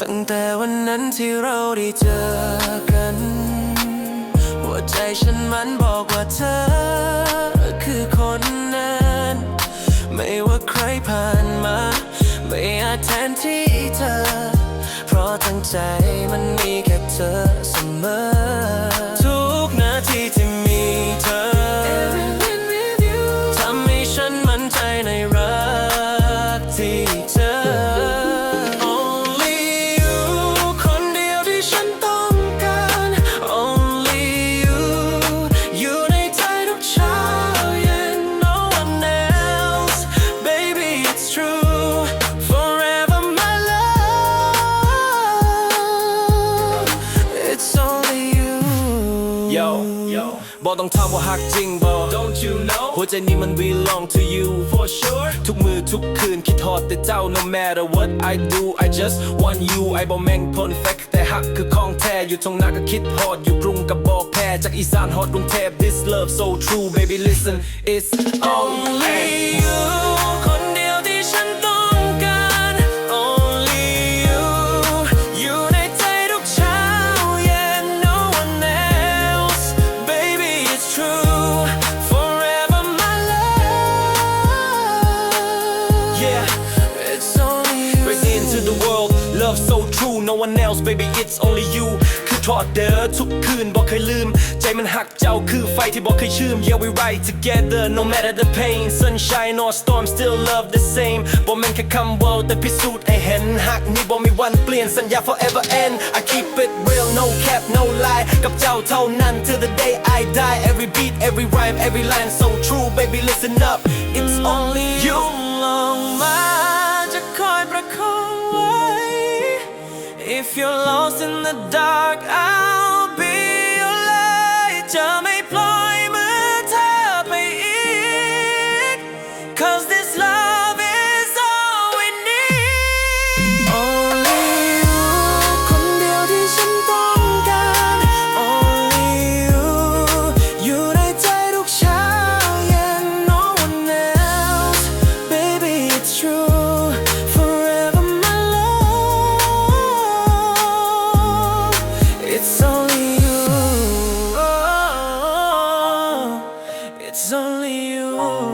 ตั้งแต่วันนั้นที่เราได้เจอกัน หัวใจฉันมันบอกว่าเธอ คือคนนั้น ไม่ว่าใครผ่านมา ไม่อาจแทนที่เธอ เพราะทั้งใจมัน บอกต้องถามว่าฮักจริงบอ Don't you know หัวใจนี้มัน belong to you for sure ทุกมือทุกคืนคิดทอดแต่เจ้า no matter what I do I just want you ไอ้บอกแม่ง perfect แต่ฮักคือของแท้อยู่ตรงหน้าก็คิดฮอดอยู่กรุงกับบอกแพ้จากอีสานฮอดกรุงเทพ this love so true baby listen it's Only baby it's only you คือทอดเด้อทุกคืนบอกเคยลืม ใจมันหักเจ้าคือไฟที่บอกเคยชื่ม yeah we ride together no matter the pain sunshine or storm still love the same บอกมันแค่คำเว่าแต่พิสูจน์ให้เห็นหักนี่บอกมีวันเปลี่ยนสัญญา forever end I keep it real no cap no lie กับเจ้าเท่านั้น till the day I die every beat every rhyme every line so true baby listen up it's only you ล If you're lost in the dark, I'll be your light. Tell me It's only you.